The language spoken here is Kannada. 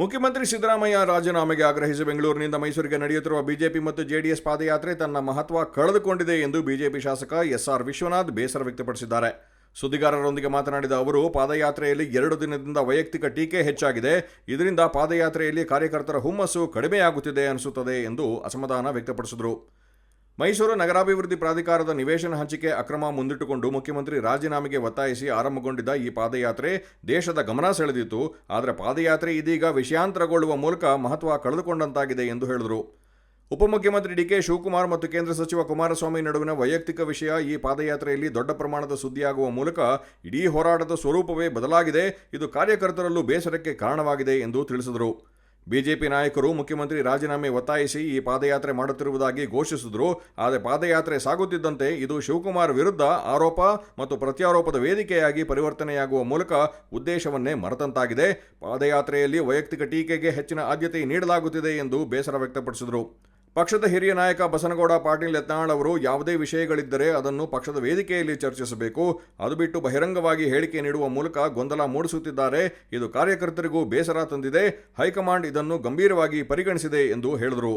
ಮುಖ್ಯಮಂತ್ರಿ ಸಿದ್ದರಾಮಯ್ಯ ರಾಜೀನಾಮೆಗೆ ಆಗ್ರಹಿಸಿ ಬೆಂಗಳೂರಿನಿಂದ ಮೈಸೂರಿಗೆ ನಡೆಯುತ್ತಿರುವ ಬಿಜೆಪಿ ಮತ್ತು ಜೆಡಿಎಸ್ ಪಾದಯಾತ್ರೆ ತನ್ನ ಮಹತ್ವ ಕಳೆದುಕೊಂಡಿದೆ ಎಂದು ಬಿಜೆಪಿ ಶಾಸಕ ಎಸ್ಆರ್ ವಿಶ್ವನಾಥ್ ಬೇಸರ ವ್ಯಕ್ತಪಡಿಸಿದ್ದಾರೆ. ಸುದ್ದಿಗಾರರೊಂದಿಗೆ ಮಾತನಾಡಿದ ಅವರು, ಪಾದಯಾತ್ರೆಯಲ್ಲಿ ಎರಡು ದಿನದಿಂದ ವೈಯಕ್ತಿಕ ಟೀಕೆ ಹೆಚ್ಚಾಗಿದೆ. ಇದರಿಂದ ಪಾದಯಾತ್ರೆಯಲ್ಲಿ ಕಾರ್ಯಕರ್ತರ ಹುಮ್ಮಸ್ಸು ಕಡಿಮೆಯಾಗುತ್ತಿದೆ ಅನಿಸುತ್ತದೆ ಎಂದು ಅಸಮಾಧಾನ ವ್ಯಕ್ತಪಡಿಸಿದರು. ಮೈಸೂರು ನಗರಾಭಿವೃದ್ಧಿ ಪ್ರಾಧಿಕಾರದ ನಿವೇಶನ ಹಂಚಿಕೆ ಅಕ್ರಮ ಮುಂದಿಟ್ಟುಕೊಂಡು ಮುಖ್ಯಮಂತ್ರಿ ರಾಜೀನಾಮೆಗೆ ಒತ್ತಾಯಿಸಿ ಆರಂಭಗೊಂಡಿದ್ದ ಈ ಪಾದಯಾತ್ರೆ ದೇಶದ ಗಮನ ಸೆಳೆದಿತ್ತು. ಆದರೆ ಪಾದಯಾತ್ರೆ ಇದೀಗ ವಿಷಯಾಂತರಗೊಳ್ಳುವ ಮೂಲಕ ಮಹತ್ವ ಕಳೆದುಕೊಂಡಂತಾಗಿದೆ ಎಂದು ಹೇಳಿದರು. ಉಪಮುಖ್ಯಮಂತ್ರಿ ಡಿಕೆ ಶಿವಕುಮಾರ್ ಮತ್ತು ಕೇಂದ್ರ ಸಚಿವ ಕುಮಾರಸ್ವಾಮಿ ನಡುವಿನ ವೈಯಕ್ತಿಕ ವಿಷಯ ಈ ಪಾದಯಾತ್ರೆಯಲ್ಲಿ ದೊಡ್ಡ ಪ್ರಮಾಣದ ಸುದ್ದಿಯಾಗುವ ಮೂಲಕ ಇಡೀ ಹೋರಾಟದ ಸ್ವರೂಪವೇ ಬದಲಾಗಿದೆ. ಇದು ಕಾರ್ಯಕರ್ತರಲ್ಲೂ ಬೇಸರಕ್ಕೆ ಕಾರಣವಾಗಿದೆ ಎಂದು ತಿಳಿಸಿದರು. ಬಿಜೆಪಿ ನಾಯಕರು ಮುಖ್ಯಮಂತ್ರಿ ರಾಜೀನಾಮೆ ಒತ್ತಾಯಿಸಿ ಈ ಪಾದಯಾತ್ರೆ ಮಾಡುತ್ತಿರುವುದಾಗಿ ಘೋಷಿಸಿದರು. ಆದರೆ ಪಾದಯಾತ್ರೆ ಸಾಗುತ್ತಿದ್ದಂತೆ ಇದು ಶಿವಕುಮಾರ್ ವಿರುದ್ಧ ಆರೋಪ ಮತ್ತು ಪ್ರತ್ಯಾರೋಪದ ವೇದಿಕೆಯಾಗಿ ಪರಿವರ್ತನೆಯಾಗುವ ಮೂಲಕ ಉದ್ದೇಶವನ್ನೇ ಮರೆತಂತಾಗಿದೆ. ಪಾದಯಾತ್ರೆಯಲ್ಲಿ ವೈಯಕ್ತಿಕ ಟೀಕೆಗೆ ಹೆಚ್ಚಿನ ಆದ್ಯತೆ ನೀಡಲಾಗುತ್ತಿದೆ ಎಂದು ಬೇಸರ ವ್ಯಕ್ತಪಡಿಸಿದರು. ಪಕ್ಷದ ಹಿರಿಯ ನಾಯಕ ಬಸನಗೌಡ ಪಾಟೀಲ್ ಯತ್ನಾಳ್ ಅವರು ಯಾವುದೇ ವಿಷಯಗಳಿದ್ದರೆ ಅದನ್ನು ಪಕ್ಷದ ವೇದಿಕೆಯಲ್ಲಿ ಚರ್ಚಿಸಬೇಕು. ಅದು ಬಿಟ್ಟು ಬಹಿರಂಗವಾಗಿ ಹೇಳಿಕೆ ನೀಡುವ ಮೂಲಕ ಗೊಂದಲ ಮೂಡಿಸುತ್ತಿದ್ದಾರೆ. ಇದು ಕಾರ್ಯಕರ್ತರಿಗೂ ಬೇಸರ ತಂದಿದೆ. ಹೈಕಮಾಂಡ್ ಇದನ್ನು ಗಂಭೀರವಾಗಿ ಪರಿಗಣಿಸಿದೆ ಎಂದು ಹೇಳಿದರು.